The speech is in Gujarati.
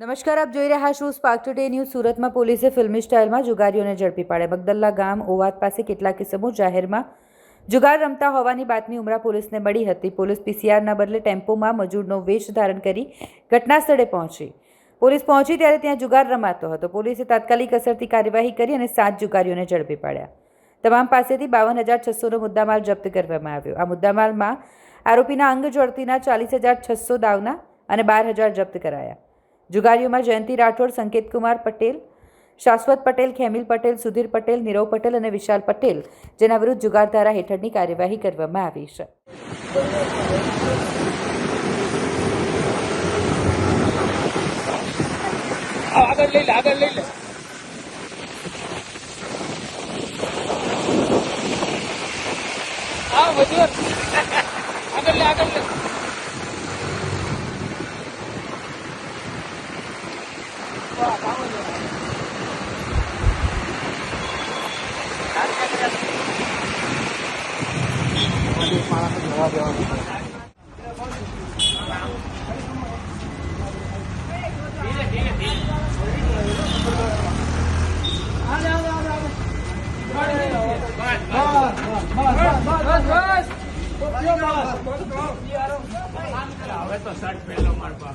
નમસ્કાર, આપ જોઈ રહ્યા છો સ્પાર્ક ટુડે ન્યૂઝ સુરતમાં પોલીસે ફિલ્મી સ્ટાઇલમાં જુગારીઓને ઝડપી પાડ્યા. બગદલ્લા ગામ ઓવાત પાસે કેટલાક કિસ્મો જાહેરમાં જુગાર રમતા હોવાની બાતમી ઉમરા પોલીસને મળી હતી. પોલીસ પીસીઆરના બદલે ટેમ્પોમાં મજૂરનો વેશ ધારણ કરી ઘટના સ્થળે પહોંચી. પોલીસ પહોંચી ત્યારે ત્યાં જુગાર રમાતો હતો. પોલીસે તાત્કાલિક અસરથી કાર્યવાહી કરી અને સાત જુગારીઓને ઝડપી પાડ્યા. તમામ પાસેથી બાવન હજાર છસોનો મુદ્દામાલ જપ્ત કરવામાં આવ્યો. આ મુદ્દામાલમાં આરોપીના અંગ જોડતીના ચાલીસ હજાર છસો દાવના અને બાર હજાર જપ્ત કરાયા. જુગારીઓમાં જયંતિ રાઠોડ, સંકેતકુમાર પટેલ, શાશ્વત પટેલ, ખેમિલ પટેલ, સુધીર પટેલ, નીરવ પટેલ અને વિશાલ પટેલ જેના વિરુદ્ધ જુગારધારા હેઠળની કાર્યવાહી કરવામાં આવી છે. આગળ લઈ લે, આગળ લઈ લે. આ મજૂર આગળ લે આગળ લે. હવે તો શર્ટ પહેલો મારવા.